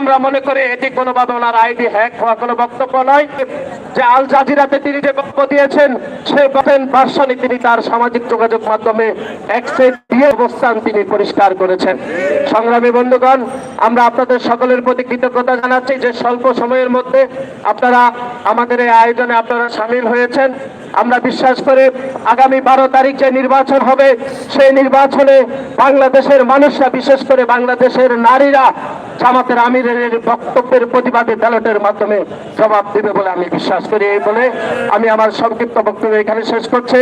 আমরা মনে করি এটি কোনোভাবে ওনার আইডি হ্যাক হওয়া কোনো বক্তব্য নয়। যে আল জাজিরাতে তিনি যে বক্তব্য দিয়েছেন সেই বক্তব্য ভার্সনে তিনি তার সামাজিক যোগাযোগ মাধ্যমে অবস্থান তিনি পরিষ্কার করেছেন। সংগ্রামী বন্ধুগণ, আমরা আপনাদের সকলের প্রতি কৃতজ্ঞতা জানাচ্ছি যে স্বল্প সময়ের মধ্যে আপনারা আমাদের এই আয়োজনে আপনারা সামিল হয়েছেন। আমরা বিশ্বাস করে, আগামী বারো তারিখ যে নির্বাচন হবে, সেই নির্বাচনে বাংলাদেশের মানুষরা, বিশেষ করে বাংলাদেশের নারীরা, জামাতের আমিরের বক্তব্যের প্রতিবাদে ব্যালটের মাধ্যমে জবাব দেবে বলে আমি বিশ্বাস করি এই বলে আমি আমার সংক্ষিপ্ত বক্তব্য এখানে শেষ করছে।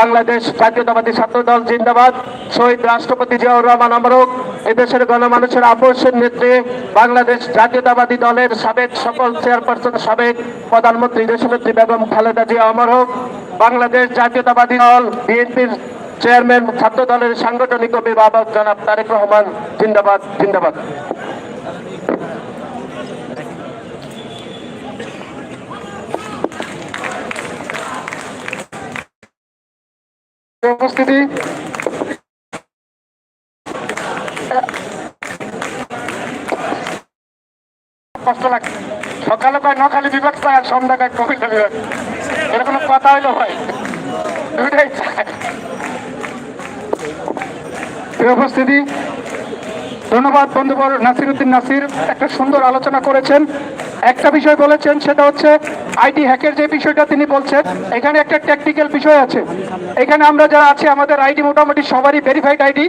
বাংলাদেশ জাতীয়তাবাদী ছাত্র দল জিন্দাবাদ। শহীদ রাষ্ট্রপতি জিয়াউর রহমান আমরক, এদেশের গণমানুষের আপোষের নেত্রী, বাংলাদেশ জাতীয়তাবাদী দলের সাবেক সকল চেয়ারপারসন সাবেক প্রধানমন্ত্রী দেশনেত্রী বেগম খালেদা জিয়া অমর হোক বাংলাদেশ জাতীয়তাবাদী দল, বিএনপির চেয়ারম্যান ছাত্র দলের সাংগঠনিক অভিভাবক জনাব তারেক রহমান, জিন্দাবাদ জিন্দাবাদ। উপস্থিতি। সকালে কয় নখালি বিভাগ আর সন্ধ্যা কয় কুমিল্লা বিভাগ কোনো কথা হইল ভাই? দুইটাই উপস্থিতি, ধন্যবাদ বন্ধুবর নাসির উদ্দিন নাসির। একটা সুন্দর আলোচনা করেছেন। একটা বিষয় বলেছেন, সেটা হচ্ছে আইটি হ্যাকের যে বিষয়টা তিনি বলছেন, এখানে একটা টেকনিক্যাল বিষয় আছে। এখানে আমরা যারা আছি, আমাদের আইডি মোটামুটি সবারই ভেরিফাইড আইডি।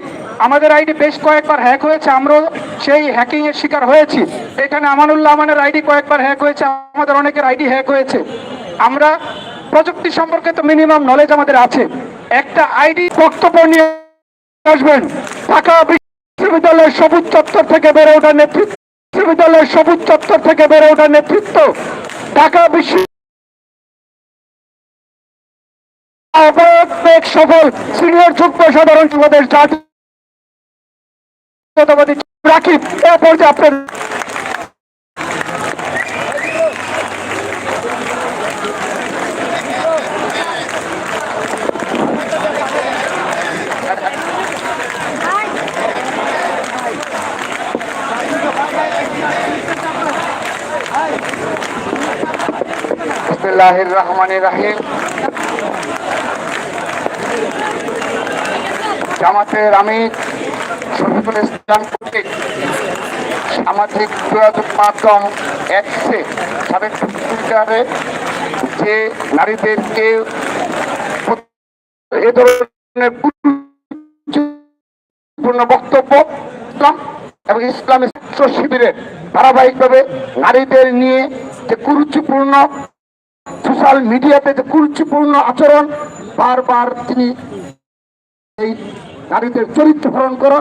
আমাদের আইডি বেশ কয়েকবার হ্যাক হয়েছে, আমরাও সেই হ্যাকিং এর শিকার হয়েছি। এখানে আমানুল্লাহ আমানের আইডি কয়েকবার হ্যাক হয়েছে, আমাদের অনেকের আইডি হ্যাক হয়েছে। আমরা প্রযুক্তি সম্পর্কে তো মিনিমাম নলেজ আমাদের আছে। একটা আইডি বক্তব্য নিয়ে আসবেন, ঢাকা বিশ্ববিদ্যালয়ের সবুজ চত্বর থেকে বেড়ে ওঠা নেতৃত্ব বিশ্ববিদ্যালয়ের সবুজ চত্বর থেকে বেড়ে ওঠার নেতৃত্ব ঢাকা বিশ্ব সফল সিনিয়র যুগ্ম সাধারণ যুবদের জাতীয় রাখি এ পর্যায়ে আপনার বিসমিল্লাহির রহমানির রহিম। জামাতের আমি শফিকুল ইসলাম কর্তৃক সামাজিক যোগাযোগ মাধ্যম সাবেক টুইটারে যে নারীদেরকে এ ধরনের বক্তব্য এবং ইসলামী ছাত্র শিবিরের ধারাবাহিকভাবে নারীদের নিয়ে যে কুরুচিপূর্ণ সোশ্যাল মিডিয়াতে যে কুরুচিপূর্ণ আচরণ বারবার তিনি এই নারীদের চরিত্র হরণ করা